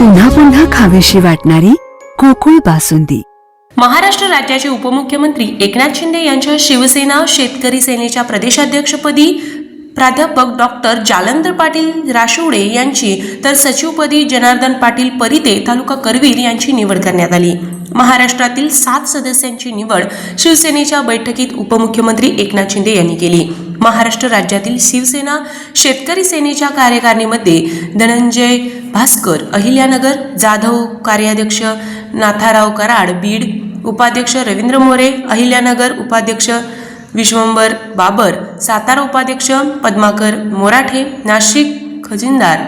पुन्हा पुन्हा खावीशी वाटणारी कोकुळ बासुंदी. महाराष्ट्र राज्याचे उपमुख्यमंत्री एकनाथ शिंदे यांच्या शिवसेना शेतकरी सेनेच्या प्रदेशाध्यक्षपदी प्राध्यापक डॉक्टर जालंधर पाटील राशोडे यांची तर सचिवपदी जनार्दन पाटील परिते तालुका करवीर यांची निवड करण्यात आली. महाराष्ट्रातील सात सदस्यांची निवड शिवसेनेच्या बैठकीत उपमुख्यमंत्री एकनाथ शिंदे यांनी केली. महाराष्ट्र राज्यातील शिवसेना शेतकरी सेनेच्या कार्यकारिणीमध्ये धनंजय भास्कर अहिल्यानगर जाधव कार्याध्यक्ष नाथाराव कराड बीड उपाध्यक्ष रवींद्र मोरे अहिल्यानगर उपाध्यक्ष विश्वंबर बाबर सातारा उपाध्यक्ष पद्माकर मोराठे नाशिक खजिनदार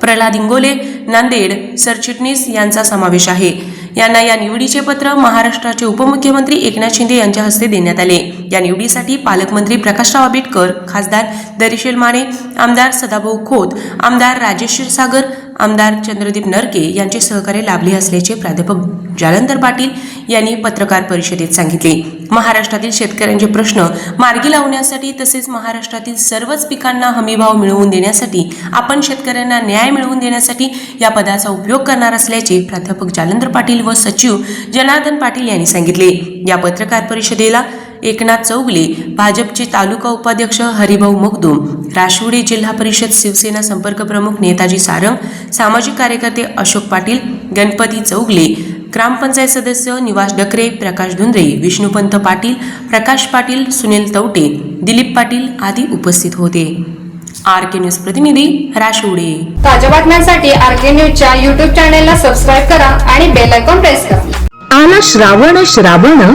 प्रल्हाद इंगोले नांदेड सरचिटणीस यांचा समावेश आहे. यांना या निवडीचे पत्र महाराष्ट्राचे उपमुख्यमंत्री एकनाथ शिंदे यांच्या हस्ते देण्यात आले. या निवडीसाठी पालकमंत्री प्रकाशराव आंबेडकर खासदार दरिशेल माने आमदार सदाभाऊ खोत आमदार राजेश क्षीरसागर आमदार चंद्रदीप नरके यांचे सहकार्य लाभले असल्याचे प्राध्यापक जालंधर पाटील यांनी पत्रकार परिषदेत सांगितले. महाराष्ट्रातील शेतकऱ्यांचे प्रश्न मार्गी लावण्यासाठी तसेच महाराष्ट्रातील सर्वच पिकांना हमीभाव मिळवून देण्यासाठी आपण शेतकऱ्यांना न्याय मिळवून देण्यासाठी या पदाचा उपयोग करणार असल्याचे प्राध्यापक जालंधर पाटील व सचिव जनार्दन पाटील यांनी सांगितले. या पत्रकार परिषदेला एकनाथ चौगले भाजपचे तालुका उपाध्यक्ष हरिभाऊ मगदूम राशिवडे जिल्हा परिषद शिवसेना संपर्क प्रमुख नेताजी सारंग सामाजिक कार्यकर्ते अशोक पाटील गणपती चौगले ग्रामपंचायत सदस्य निवास डकरे प्रकाश धुंद्रे विष्णुपंत पाटील प्रकाश पाटील सुनील तवटे दिलीप पाटील आदी उपस्थित होते. आर के न्यूज प्रतिनिधी राशिवडे. ताज्या बातम्यांसाठी आर के न्यूजच्या युट्यूब चॅनेलला सबस्क्राईब करा आणि बेल आयकॉन प्रेस करा. आला श्रावण श्रावण